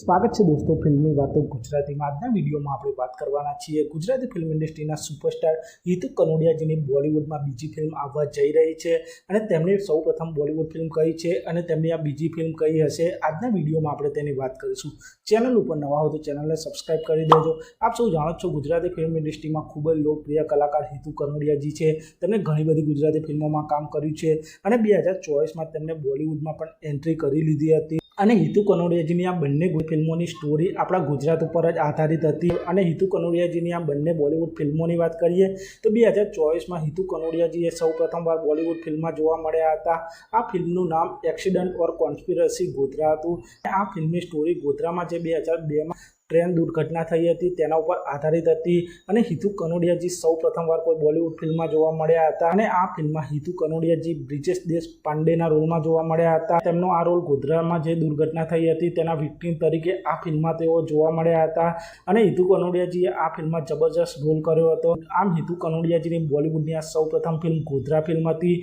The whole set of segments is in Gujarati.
સ્વાગત છે દોસ્તો ફિલ્મની વાતો ગુજરાતીમાં. આજના વિડીયોમાં આપણે વાત કરવાના છીએ ગુજરાતી ફિલ્મ ઇન્ડસ્ટ્રીના સુપરસ્ટાર હિતુ કનોડિયાજીની બોલિવૂડમાં બીજી ફિલ્મ આવવા જઈ રહી છે અને તેમણે સૌ પ્રથમ બોલિવૂડ ફિલ્મ કઈ છે અને તેમની આ બીજી ફિલ્મ કઈ હશે આજના વિડીયોમાં આપણે તેની વાત કરીશું. ચેનલ ઉપર નવા હો તો ચેનલને સબસ્ક્રાઇબ કરી દેજો. આપ સૌ જાણો છો ગુજરાતી ફિલ્મ ઇન્ડસ્ટ્રીમાં ખૂબ જ લોકપ્રિય કલાકાર હિતુ કનોડિયાજી છે. તેમણે ઘણી બધી ગુજરાતી ફિલ્મોમાં કામ કર્યું છે અને બે હજાર ચોવીસમાં તેમણે બોલિવૂડમાં પણ એન્ટ્રી કરી લીધી હતી. અને હિતુ કનોડિયાજીની આ બંને ફિલ્મોની સ્ટોરી આપણા ગુજરાત ઉપર જ આધારિત હતી. અને હિતુ કનોડિયાજીની આ બંને બોલિવૂડ ફિલ્મોની વાત કરીએ તો બે હજાર ચોવીસમાં હિતુ કનોડિયાજીએ સૌ પ્રથમવાર બોલિવૂડ ફિલ્મમાં જોવા મળ્યા હતા. આ ફિલ્મનું નામ એક્સિડન્ટ ઓર કોન્સ્પિરસી ગોધરા હતું. આ ફિલ્મની સ્ટોરી ગોધરામાં જે બે હજાર બેમાં ટ્રેન દુર્ઘટના થઈ હતી, તેના ઉપર આધારિત હતી અને હિતુ કનોડિયાજી સૌ પ્રથમવાર કોઈ બોલિવૂડ ફિલ્મમાં જોવા મળ્યા હતા અને આ ફિલ્મમાં હિતુ કનોડિયાજી, બ્રિજેશ દેશ પાંડેના રોલમાં જોવા મળ્યા હતા. તેમનો આ રોલ ગોધરામાં જે દુર્ઘટના થઈ હતી તેના વિક્ટીમ તરીકે આ ફિલ્મમાં તેઓ જોવા મળ્યા હતા અને હિતુ કનોડિયાજીએ આ ફિલ્મમાં જબરજસ્ત રોલ કર્યો હતો. આમ હિતુ કનોડિયાજીની બોલિવૂડની આ સૌ પ્રથમ ફિલ્મ ગોધરા ફિલ્મ હતી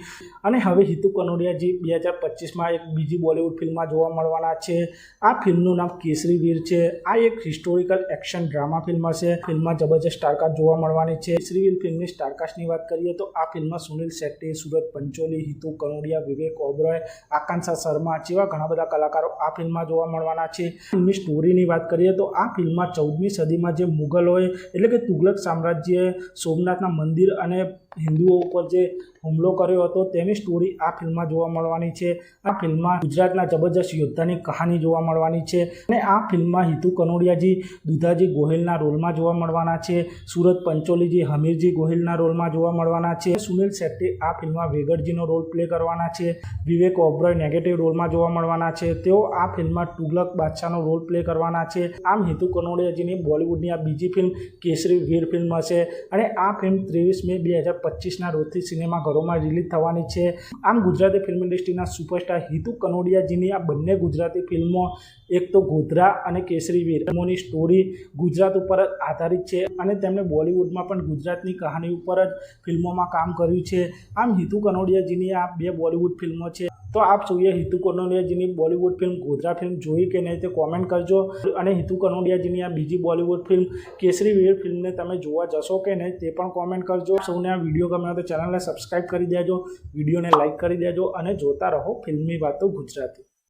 અને હવે હિતુ કનોડિયાજી બે હજાર પચીસમાં એક બીજી બોલિવૂડ ફિલ્મમાં જોવા મળવાના છે. આ ફિલ્મનું નામ કેસરી વીર છે. આ એક હિસ્ટોરિકલ એક્શન ડ્રામા ફિલ્મ છે ફિલ્મમાં જબરજસ્ત સ્ટારકાસ્ટ જોવા મળવાની છે. વીર ફિલ્મની સ્ટારકાસ્ટની વાત કરીએ તો આ ફિલ્મમાં સુનિલ શેટ્ટી, સુરત પંચોલી, હિતુ કનોડિયા, વિવેક ઓબરોય, આકાંક્ષા શર્મા જેવા ઘણા બધા કલાકારો આ ફિલ્મમાં જોવા મળવાના છે. ફિલ્મની સ્ટોરીની વાત કરીએ તો આ ફિલ્મમાં ચૌદમી સદીમાં જે મુગલોએ એટલે કે તુગલક સામ્રાજ્યએ સોમનાથના મંદિર અને હિન્દુઓ ઉપર જે હુમલો કર્યો હતો, તેની સ્ટોરી આ ફિલ્મમાં જોવા મળવાની છે. આ ફિલ્મમાં ગુજરાતના જબરજસ્ત યોદ્ધાની કહાની જોવા મળવાની છે. અને આ ફિલ્મમાં હિતુ કનોડિયાજી દુધાજી ગોહિલના રોલમાં જોવા મળવાના છે. સુરત પંચોલીજી હમીરજી ગોહિલના રોલમાં જોવા મળવાના છે. સુનિલ શેટ્ટી આ ફિલ્મમાં વેગડજીનો રોલ પ્લે કરવાના છે. વિવેક ઓબ્રોય નેગેટિવ રોલમાં જોવા મળવાના છે. તેઓ આ ફિલ્મમાં તુગલક બાદશાહનો રોલ પ્લે કરવાના છે. આમ હિતુ કનોડિયાજીની બોલિવૂડની આ બીજી ફિલ્મ કેસરી વીર ફિલ્મ હશે અને આ ફિલ્મ ત્રેવીસ મે બે હજાર પચીસના રોજથી સિનેમાઘરોમાં રિલીઝ થવાની છે. આમ ગુજરાતી ફિલ્મ ઇન્ડસ્ટ્રીના સુપરસ્ટાર હિતુ કનોડિયાજીની આ બંને ગુજરાતી ફિલ્મો, એક તો ગોધરા અને કેસરી વીર ફિલ્મોની સ્ટોરી ગુજરાત ઉપર જ આધારિત છે અને તેમણે બોલિવૂડમાં પણ ગુજરાતની કહાની ઉપર જ ફિલ્મોમાં કામ કર્યું છે. આમ હિતુ કનોડિયાજીની આ બે બોલિવૂડ ફિલ્મો છે. તો આપ સૌએ હિતુ કનોડિયાજીની બોલિવૂડ ફિલ્મ ગોધરા ફિલ્મ જોઈ કે નહીં તે કોમેન્ટ કરજો. અને હિતુ કનોડિયાજીની આ બીજી બોલિવૂડ ફિલ્મ કેસરી વીર ફિલ્મને તમે જોવા જશો કે નહીં તે પણ કોમેન્ટ કરજો. સૌને આ વીડિયો ગમે તો ચેનલને સબસ્ક્રાઈબ કરી દેજો. વિડીયોને લાઇક કરી દેજો અને જોતા રહો ફિલ્મની વાતો ગુજરાતી.